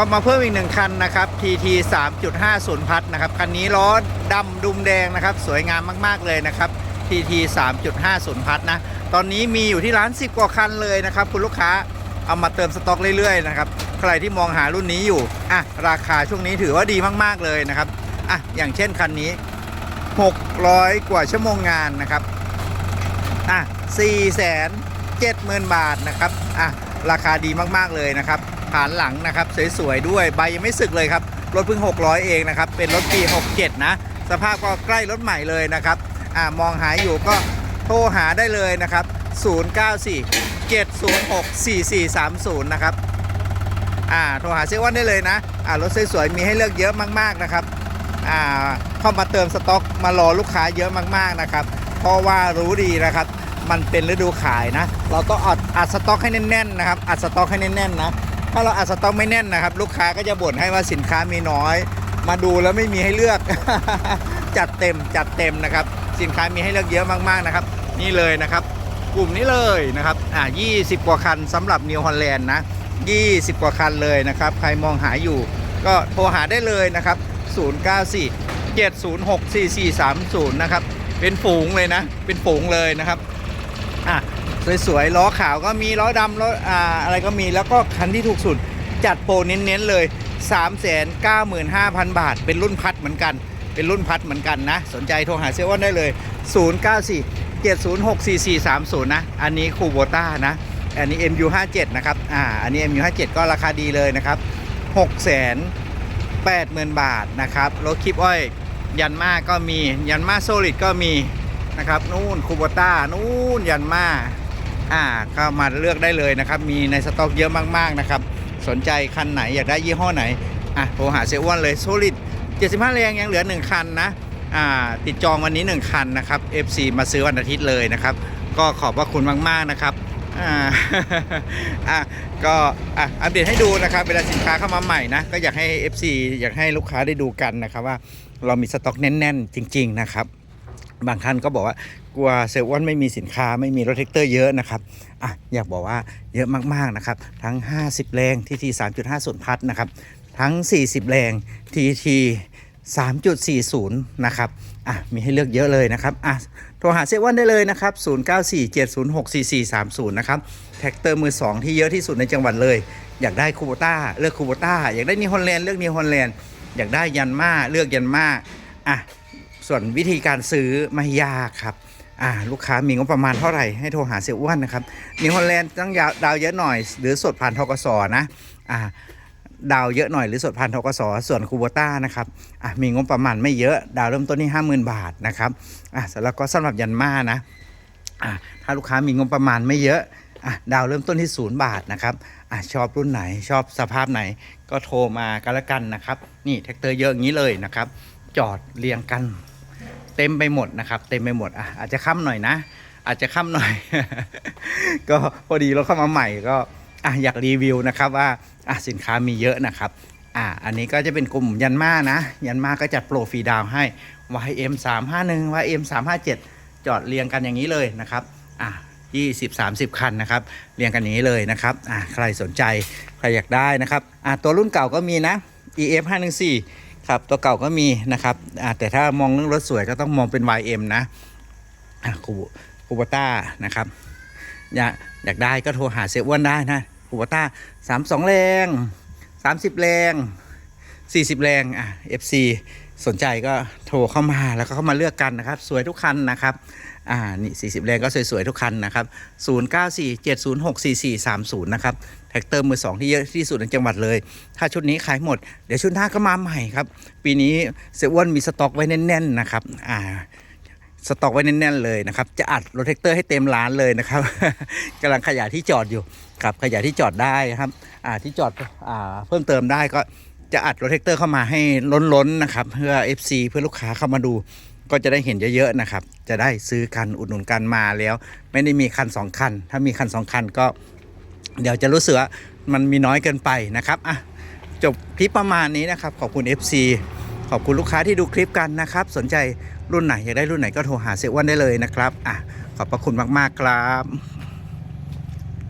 เข้ามาเพิ่มอีกหนึ่งคันนะครับ TT 3.50 พัทนะครับคันนี้ล้อดำดุมแดงนะครับ สวยงามมากๆเลยนะครับ TT 3.50 พัทนะ ตอนนี้มีอยู่ที่ร้าน 10 กว่าคันเลยนะครับ คุณลูกค้าเอามาเติมสต็อกเรื่อยๆนะครับใครที่มองหารุ่นนี้อยู่อะราคาช่วงนี้ถือว่าดีมากๆเลยนะครับอะอย่างเช่นคันนี้ 600 กว่าชั่วโมงงานนะครับอะ4แสน70,000 บาทนะครับอะราคาดีมากๆเลยนะครับ ฐานหลังนะครับสวยๆด้วยใบยังไม่สึกเลยครับรถเพิ่ง 600 เองนะครับเป็นรถปี 67 นะ สภาพก็ใกล้รถใหม่เลยนะครับอ่ามองหาอยู่ก็โทรหาได้เลยนะครับ 094 706 4430 นะครับอ่าโทรหาเซเว่นได้เลยนะอ่ารถสวยๆมีให้เลือกเยอะมากๆนะครับอ่าเข้ามาเติมสต็อกมารอลูกค้าเยอะมากๆนะครับ เพราะว่ารู้ดีนะครับ มันเป็นฤดูขายนะ เราต้องอัดอัดสต็อกให้แน่นๆนะครับ อัดสต็อกให้แน่นๆนะ ถ้าเราอัดสต็อกไม่แน่นนะครับ ลูกค้าก็จะบ่นให้ว่าสินค้ามีน้อย มาดูแล้วไม่มีให้เลือก จัดเต็มจัดเต็มนะครับ สินค้ามีให้เลือกเยอะมากๆนะครับ นี่เลยนะครับ กลุ่มนี้เลยนะครับอ่า20 กว่าคันสำหรับนิวฮอลแลนด์นะ 20 กว่าคันเลยนะครับ ใครมองหาอยู่ ก็โทรหาได้เลยนะครับ 094 706 4430 นะครับ เป็นฝูงเลยนะ เป็นฝูงเลยนะครับ อะ สวยๆล้อขาวก็มีล้อดำล้ออ่าอะไรก็มีแล้วก็คันที่ถูกสุดจัดโปรเน้นๆเลย 395,000 บาท เป็นรุ่นพัดเหมือนกัน เป็นรุ่นพัดเหมือนกันนะ สนใจโทรหาเซเว่นได้เลย 094 706 4430 นะ อันนี้คูโบต้านะ อันนี้ MU57 นะครับ อ่า อันนี้ MU57 ก็ราคาดีเลยนะครับ 6 8 0 0 0 0 บาทนะครับ รถคลิปอ้อย ยันมาก็มี ยันมาโซลิดก็มีนะครับ นู่นคูโบต้า นู่นยันมา อ่าก็มาเลือกได้เลยนะครับ มีในสต็อกเยอะมากๆนะครับ สนใจคันไหนอยากได้ยี่ห้อไหน อะโทรหาเซเว่นเลยโซลิด75แรงยังเหลือ 1 คันนะ อ่า ติดจองวันนี้ 1 คันนะครับ FC มาซื้อวันอาทิตย์เลยนะครับ ก็ขอบพระคุณมากๆนะครับ อ่า อะ ก็อะอัปเดตให้ดูนะครับ เวลาสินค้าเข้ามาใหม่นะ ก็อยากให้ FC อยากให้ลูกค้าได้ดูกันนะครับว่าเรามีสต็อกแน่น ๆ จริง ๆ นะครับ บางท่านก็บอกว่ากลัวเซลล์วันไม่มีสินค้าไม่มีรถแท็กเตอร์เยอะนะครับอะอยากบอกว่าเยอะมากๆนะครับ ทั้ง 50 แรงทีที3.5ส่วนพัดนะครับ ทั้ง 40 แรงทีที3.40 นะครับ อะ มีให้เลือกเยอะเลยนะครับ อะ โทรหาเซลล์วันได้เลยนะครับ 0947064430 นะครับ แท็กเตอร์มือ 2 ที่เยอะที่สุดในจังหวัดเลย อยากได้คูโบต้า เลือกคูโบต้า อยากได้นิฮอลแลนด์ เลือกนิฮอลแลนด์ อยากได้ยันมาเลือกยันมาอะ ส่วนวิธีการซื้อไม่ยากครับอ่าลูกค้ามีงบประมาณเท่าไหร่ให้โทรหาเสียอ้วนนะครับนิวฮอลแลนด์ต้องดาวเยอะหน่อย หรือสดผ่านทกสนะอ่าดาวเยอะหน่อยหรือสดผ่านทกสส่วนคูโบต้านะครับอะมีงบประมาณไม่เยอะ ดาวเริ่มต้นที่50,000 บาทนะครับอะแล้วก็สำหรับยันมานะอะถ้าลูกค้ามีงบประมาณไม่เยอะอะดาวเริ่มต้นที่ศูนย์บาทนะครับอะชอบรุ่นไหนชอบสภาพไหนก็โทรมากันละกันนะครับ นี่แท็กเตอร์เยอะอย่างนี้เลยนะครับ จอดเรียงกัน เต็มไปหมดนะครับ เต็มไปหมดอะอาจจะค่ำหน่อยนะ อาจจะค่ำหน่อย ก็พอดีเราเข้ามาใหม่ก็อะอยากรีวิวนะครับว่าอะสินค้ามีเยอะนะครับอะอันนี้ก็จะเป็นกลุ่มยันมานะ ยันมาก็จัดโปรฟรีดาวให้ YM 3 5 1 YM 3 5 7 จอดเรียงกันอย่างนี้เลยนะครับอะ20 30 คันนะครับเรียงกันอย่างนี้เลยนะครับอะใครสนใจใครอยากได้นะครับอะตัวรุ่นเก่าก็มีนะ EF ครับตัวเก่าก็มีนะครับแต่ถ้ามองเรื่องรถสวยก็ต้องมองเป็น YM นะอะคูคูบต้านะครับอยากอยากได้ก็โทรหาเซอ้วนได้นะคูบต้าสามสองแรงสามสิบแรงสี่สิบแรงอะ FC สนใจก็โทรเข้ามาแล้วก็เข้ามาเลือกกันนะครับ สวยทุกคันนะครับ อ่า นี่40 แรงก็สวยๆทุกคันนะครับ 0947064430 นะครับ แท็กเตอร์มือสองที่เยอะที่สุดในจังหวัดเลย ถ้าชุดนี้ขายหมด เดี๋ยวชุดหน้าก็มาใหม่ครับ ปีนี้เซเว่นมีสต็อกไว้แน่นๆนะครับ อ่าสต็อกไว้แน่นๆเลยนะครับ จะอัดรถแท็กเตอร์ให้เต็มร้านเลยนะครับกำลังขยายที่จอดอยู่ครับขยายที่จอดได้ครับ อ่าที่จอดอ่าเพิ่มเติมได้ก็ จะอัดรถแท็กเตอร์เข้ามาให้ล้นๆนะครับ เพื่อ FC เพื่อลูกค้าเข้ามาดูก็จะได้เห็นเยอะๆนะครับ จะได้ซื้อกันอุดหนุนกันมาแล้ว ไม่ได้มีคันสองคัน ถ้ามีคันสองคันก็ เดี๋ยวจะรู้สึกว่ามันมีน้อยเกินไปนะครับอะจบคลิปประมาณนี้นะครับ ขอบคุณ FC ขอบคุณลูกค้าที่ดูคลิปกันนะครับ สนใจรุ่นไหนอยากได้รุ่นไหนก็โทรหาเซเว่นได้เลยนะครับอะขอบพระคุณมากๆครับ